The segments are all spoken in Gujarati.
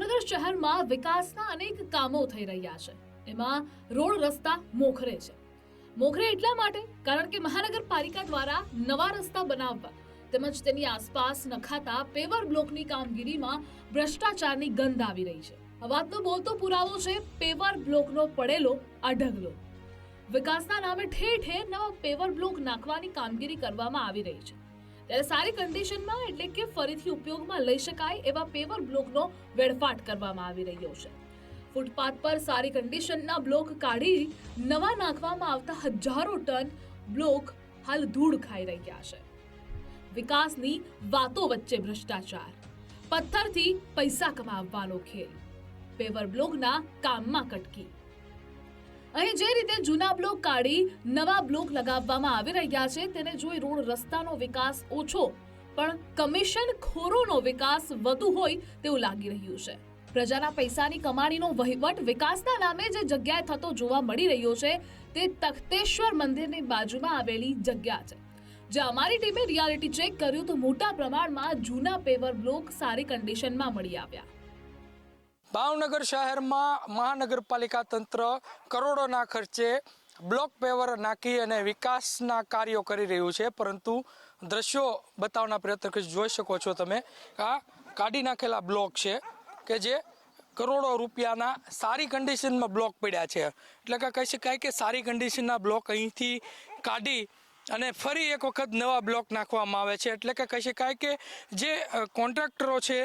ભાવનગર શહેરમાં વિકાસના અનેક કામો થઈ રહ્યા છે. એમાં રોડ રસ્તા મોખરે છે. મોખરે એટલા માટે કારણ કે મહાનગરપાલિકા દ્વારા નવા રસ્તા બનાવવા તેમજ તેની આસપાસ નખાતા પેવર બ્લોકની કામગીરીમાં ભ્રષ્ટાચારની ગંધ આવી રહી છે. આ વાતનો બોલતો પુરાવો છે પેવર બ્લોકનો પડેલો અઢગલો. વિકાસના નામે ઠેર ઠેર નવા પેવર બ્લોક નાખવાની કામગીરી કરવામાં આવી રહી છે. ત્યારે સારી કન્ડિશનમાં એટલે કે ફરીથી ઉપયોગમાં લઈ શકાય એવા પેવર બ્લોકનો વેડફાટ કરવામાં આવી રહ્યો છે. ફૂટપાથ પર સારી કન્ડિશનના બ્લોક કાઢી નવા નાખવામાં આવતા હજારો ટન બ્લોક હાલ ધૂળ ખાઈ રહ્યા છે. વિકાસની વાતો વચ્ચે ભ્રષ્ટાચાર. પથ્થરથી પૈસા કમાવવાનો ખેલ. પેવર બ્લોકના કામમાં કટકી. અહીં જે રીતે જૂના બ્લોક કાઢી નવા બ્લોક લગાવવામાં આવી રહ્યા છે, તેને જોઈ રોડ રસ્તાનો વિકાસ ઓછો, પણ કમિશન ખોરોનો વિકાસ વધુ હોય તેવું લાગી રહ્યું છે. પ્રજાના પૈસાની કમાણીનો વહીવટ વિકાસના નામે જે જગ્યાએ થતો જોવા મળી રહ્યો છે, તે તખ્તેશ્વર મંદિરની બાજુમાં આવેલી જગ્યા છે. જે અમારી ટીમે રિયાલિટી ચેક કર્યું તો મોટા પ્રમાણમાં જૂના પેવર બ્લોક સારી કન્ડિશનમાં મળી આવ્યા. ભાવનગર શહેરમાં મહાનગરપાલિકા તંત્ર કરોડોના ખર્ચે બ્લોક પેવર નાખી અને વિકાસના કાર્યો કરી રહ્યું છે. પરંતુ દ્રશ્યો બતાવવાના પ્રયત્ન જોઈ શકો છો તમે. આ કાઢી નાખેલા બ્લોક છે કે જે કરોડો રૂપિયાના સારી કન્ડિશનમાં બ્લોક પડ્યા છે. એટલે કે કહી શકાય કે સારી કન્ડિશનના બ્લોક અહીંથી કાઢી અને ફરી એક વખત નવા બ્લોક નાખવામાં આવે છે. એટલે કે કહી શકાય કે જે કોન્ટ્રાક્ટરો છે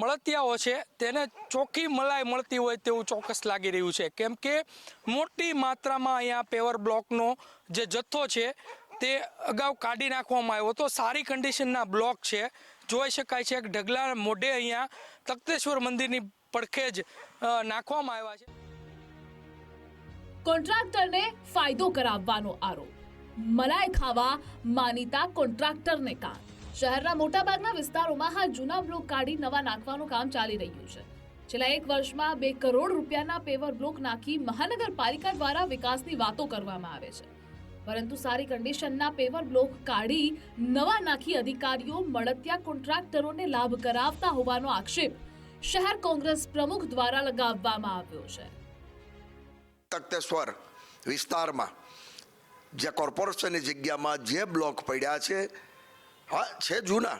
મળતિયાઓ છે, તેને ચોખ્ખી મલાઈ મળતી હોય તેવું ચોક્કસ લાગી રહ્યું છે. કેમ કે મોટી માત્રામાં અહીંયા પેવર બ્લોકનો જે જથ્થો છે, તે અગાઉ કાઢી નાખવામાં આવ્યો તો સારી કન્ડિશનના બ્લોક છે. જોઈ શકાય છે કે ઢગલા મોઢે અહીંયા તખતેશ્વર મંદિરની પડખે જ નાખવામાં આવ્યા છે. કોન્ટ્રાક્ટરને ફાયદો કરાવવાનો આરોપ મલાઈ ખાવા માનીતા કોન્ટ્રાક્ટરને કાર. શહેરના મોટાભાગના વિસ્તારોમાં હાલ જૂના બ્લોક કાઢી નવા નાખવાનું કામ ચાલી રહ્યું છે. છેલ્લા એક વર્ષમાં બે કરોડ રૂપિયાના પેવર બ્લોક નાખી મહાનગરપાલિકા દ્વારા વિકાસની વાતો કરવામાં આવે છે. પરંતુ સારી કન્ડિશનના પેવર બ્લોક કાઢી નવા નાખી અધિકારીઓ મળતિયા કોન્ટ્રાક્ટરોને લાભ કરાવતા હોવાનો આક્ષેપ શહેર કોંગ્રેસ પ્રમુખ દ્વારા લગાવવામાં આવ્યો છે. તખ્તેશ્વર વિસ્તારમાં જે કોર્પોરેશનની જગ્યામાં જે બ્લોક પડ્યા છે, હા, છે જૂના,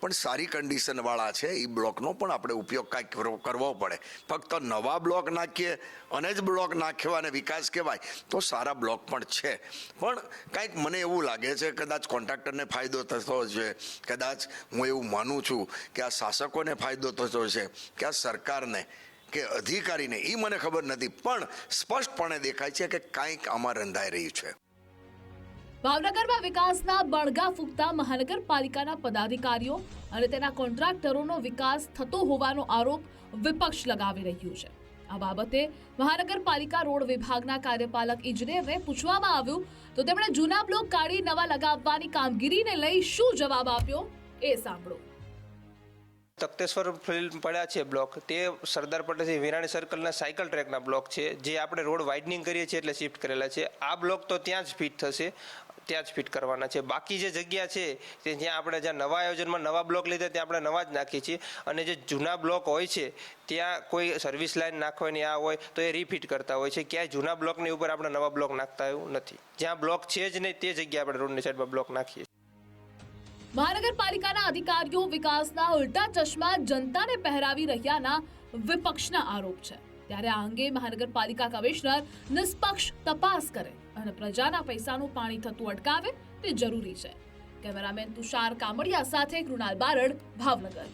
પણ સારી કન્ડિશનવાળા છે એ બ્લોકનો પણ આપણે ઉપયોગ કાંઈક કરવો- પડે. ફક્ત નવા બ્લોક નાખીએ, અને જ બ્લોક નાખ્યો અને વિકાસ કહેવાય, તો સારા બ્લોક પણ છે. પણ કાંઈક મને એવું લાગે છે, કદાચ કોન્ટ્રાક્ટરને ફાયદો થતો છે કદાચ હું એવું માનું છું કે આ શાસકોને ફાયદો થતો છે કે આ સરકારને, કે અધિકારીને એ મને ખબર નથી, પણ સ્પષ્ટપણે દેખાય છે કે કાંઈક આમાં રંધાઈ રહ્યું છે. ભાવનગરમાં વિકાસના બળગા ફૂંકતા મહાનગરપાલિકાના પદાધિકારીઓ અને તેના કોન્ટ્રાક્ટરોનો વિકાસ થતો હોવાનો આરોપ વિપક્ષ લગાવી રહ્યું છે. આ બાબતે મહાનગરપાલિકા રોડ વિભાગના કાર્યપાલક ઇજનેરને પૂછવામાં આવ્યું, તો તેમણે જૂના બ્લોક કાઢી નવા લગાવવાની કામગીરીને લઈ શું જવાબ આપ્યો? એ સાંભળો. તખતેશ્વર ફિલ્ડ પડ્યા છે બ્લોક. તે સરદાર પટેલથી વિરાણી સર્કલના સાયકલ ટ્રેકના બ્લોક છે. જે આપણે રોડ વાઇડનિંગ કરીએ છીએ એટલે શિફ્ટ કરેલા છે. આ બ્લોક તો ત્યાં જ ફિટ થશે. ત્યાં જ ફિટ કરવાના છે. બાકી જે જગ્યા છે, તે જ્યાં આપણે જ્યાં નવા આયોજનમાં નવા બ્લોક લીધા, ત્યાં આપણે નવા જ નાખીએ છીએ. અને જે જૂના બ્લોક હોય છે, ત્યાં કોઈ સર્વિસ લાઇન નાખવાની આ હોય, તો એ રીફિટ કરતા હોય છે. ક્યાંય જૂના બ્લોકની ઉપર આપણે નવા બ્લોક નાખતા એવું નથી. જ્યાં બ્લોક છે જ નહીં, તે જગ્યાએ આપણે રોડની સાઈડમાં બ્લોક નાખીએ મહાનગરપાલિકાના અધિકારીઓ વિકાસના ઉલટા ચશ્મા જનતાને પહેરાવી રહ્યાના વિપક્ષના આરોપ છે. ત્યારે આ અંગે મહાનગરપાલિકા કમિશનર નિષ્પક્ષ તપાસ કરે. અને પ્રજાના પૈસાનું પાણી થતું અટકાવે તે જરૂરી છે. કેમેરામેન તુષાર કામડિયા સાથે કૃણાલ બારડ, ભાવનગર.